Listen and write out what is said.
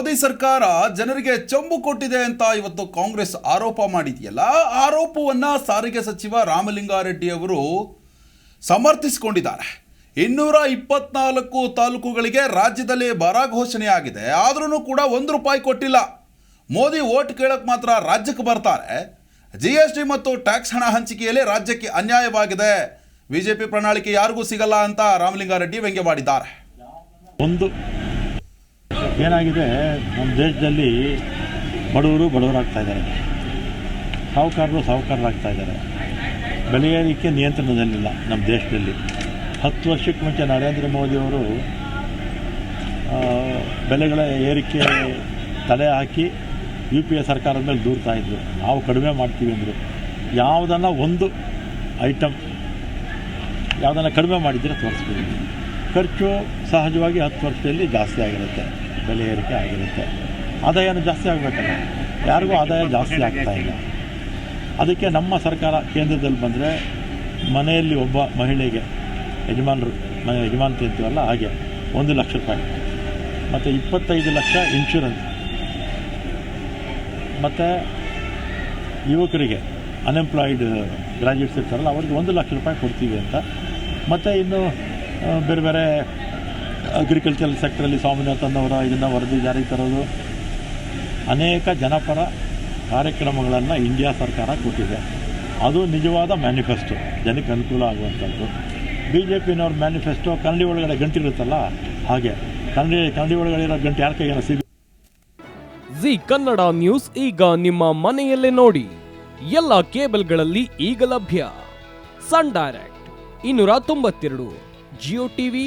ಮೋದಿ ಸರ್ಕಾರ ಜನರಿಗೆ ಚಂಬು ಕೊಟ್ಟಿದೆ ಅಂತ ಇವತ್ತು ಕಾಂಗ್ರೆಸ್ ಆರೋಪ ಮಾಡಿದೆಯಲ್ಲ? ಆರೋಪವನ್ನು ಸಾರಿಗೆ ಸಚಿವ ರಾಮಲಿಂಗಾರೆಡ್ಡಿ ಅವರು ಸಮರ್ಥಿಸಿಕೊಂಡಿದ್ದಾರೆ. ಇನ್ನೂರ ಇಪ್ಪತ್ನಾಲ್ಕು ತಾಲೂಕುಗಳಿಗೆ ರಾಜ್ಯದಲ್ಲಿ ಬರ ಘೋಷಣೆ ಆಗಿದೆ. ಆದ್ರೂ ಕೂಡ ಒಂದು ರೂಪಾಯಿ ಕೊಟ್ಟಿಲ್ಲ. ಮೋದಿ ಓಟ್ ಕೇಳಕ್ಕೆ ಮಾತ್ರ ರಾಜ್ಯಕ್ಕೆ ಬರ್ತಾರೆ. ಜಿ ಎಸ್ ಟಿ ಮತ್ತು ಟ್ಯಾಕ್ಸ್ ಹಣ ಹಂಚಿಕೆಯಲ್ಲಿ ರಾಜ್ಯಕ್ಕೆ ಅನ್ಯಾಯವಾಗಿದೆ. ಬಿಜೆಪಿ ಪ್ರಣಾಳಿಕೆ ಯಾರಿಗೂ ಸಿಗಲ್ಲ ಅಂತ ರಾಮಲಿಂಗಾರೆಡ್ಡಿ ವ್ಯಂಗ್ಯವಾಡಿದ್ದಾರೆ ಒಂದು ಏನಾಗಿದೆ? ನಮ್ಮ ದೇಶದಲ್ಲಿ ಬಡವರು ಬಡವರಾಗ್ತಾ ಇದ್ದಾರೆ. ಸಾಹುಕಾರರು ಸಾಹುಕಾರರಾಗ್ತಾ ಇದ್ದಾರೆ. ಏರಿಕೆ ನಿಯಂತ್ರಣದಲ್ಲಿಲ್ಲ ನಮ್ಮ ದೇಶದಲ್ಲಿ. ಹತ್ತು ವರ್ಷಕ್ಕೆ ಮುಂಚೆ ನರೇಂದ್ರ ಮೋದಿಯವರು ಬೆಲೆಗಳ ಏರಿಕೆ ತಲೆ ಹಾಕಿ ಯು ಪಿ ಎ ಸರ್ಕಾರದ ಮೇಲೆ ದೂರ್ತಾ ನಾವು ಕಡಿಮೆ ಮಾಡ್ತೀವಿ ಅಂದರು. ಯಾವುದನ್ನು ಒಂದು ಐಟಮ್ ಯಾವುದನ್ನು ಕಡಿಮೆ ಮಾಡಿದರೆ ತೋರಿಸ್ಬೋದು ಖರ್ಚು ಸಹಜವಾಗಿ ಹತ್ತು ವರ್ಷದಲ್ಲಿ ಜಾಸ್ತಿ ಆಗಿರುತ್ತೆ. ಬೆಲೆ ಏರಿಕೆ ಆಗಿರುತ್ತೆ. ಆದಾಯನೂ ಜಾಸ್ತಿ ಆಗಬೇಕಲ್ಲ? ಯಾರಿಗೂ ಆದಾಯ ಜಾಸ್ತಿ ಆಗ್ತಾ ಇಲ್ಲ. ಅದಕ್ಕೆ ನಮ್ಮ ಸರ್ಕಾರ ಕೇಂದ್ರದಲ್ಲಿ ಬಂದರೆ ಮನೆಯಲ್ಲಿ ಒಬ್ಬ ಮಹಿಳೆಗೆ, ಯಜಮಾನರು ಮನೆ ಯಜಮಾನತಿ ಅಂತೀವಲ್ಲ, ಹಾಗೆ ಒಂದು ಲಕ್ಷ ರೂಪಾಯಿ. ಮತ್ತು ಇಪ್ಪತ್ತೈದು ಲಕ್ಷ ಇನ್ಶೂರೆನ್ಸ್ ಮತ್ತು ಯುವಕರಿಗೆ ಅನ್ಎಂಪ್ಲಾಯ್ಡ್ ಗ್ರ್ಯಾಜುಯೇಟ್ಸ್ ಇರ್ತಾರಲ್ಲ, ಅವ್ರಿಗೆ ಒಂದು ಲಕ್ಷ ರೂಪಾಯಿ ಕೊಡ್ತೀವಿ ಅಂತ. ಮತ್ತು ಇನ್ನು ಬೇರೆ ಬೇರೆ ಅಗ್ರಿಕಲ್ಚರ್ ಸೆಕ್ಟ್ರಲ್ಲಿ ಸ್ವಾಮಿನಾಥನ್ ಅವರ ಇದನ್ನು ವರದಿ ಜಾರಿಗೆ ತರೋದು. ಅನೇಕ ಜನಪರ ಕಾರ್ಯಕ್ರಮಗಳನ್ನು ಇಂಡಿಯಾ ಸರ್ಕಾರ ಕೊಟ್ಟಿದೆ. ಅದು ನಿಜವಾದ ಮ್ಯಾನಿಫೆಸ್ಟೋ, ಜನಕ್ಕೆ ಅನುಕೂಲ ಆಗುವಂಥದ್ದು. ಬಿ ಜೆ ಪಿನವ್ರ ಮ್ಯಾನಿಫೆಸ್ಟೋ ಕನ್ನಡಿ ಒಳಗಡೆ ಗಂಟಿರುತ್ತಲ್ಲ? ಹಾಗೆ, ಕನ್ನಡಿ ಕನ್ನಡಿ ಒಳಗಡೆ ಇರೋ ಗಂಟೆ ಯಾರ ಕೈಗೆ ಸಿಗ ಜಿ ಕನ್ನಡ ನ್ಯೂಸ್ ಈಗ ನಿಮ್ಮ ಮನೆಯಲ್ಲೇ ನೋಡಿ. ಎಲ್ಲ ಕೇಬಲ್ಗಳಲ್ಲಿ ಈಗ ಲಭ್ಯ. ಸನ್ ಡೈರೆಕ್ಟ್, ಇನ್ನೂರ ತೊಂಬತ್ತೆರಡು, ಜಿಯೋ ಟಿವಿ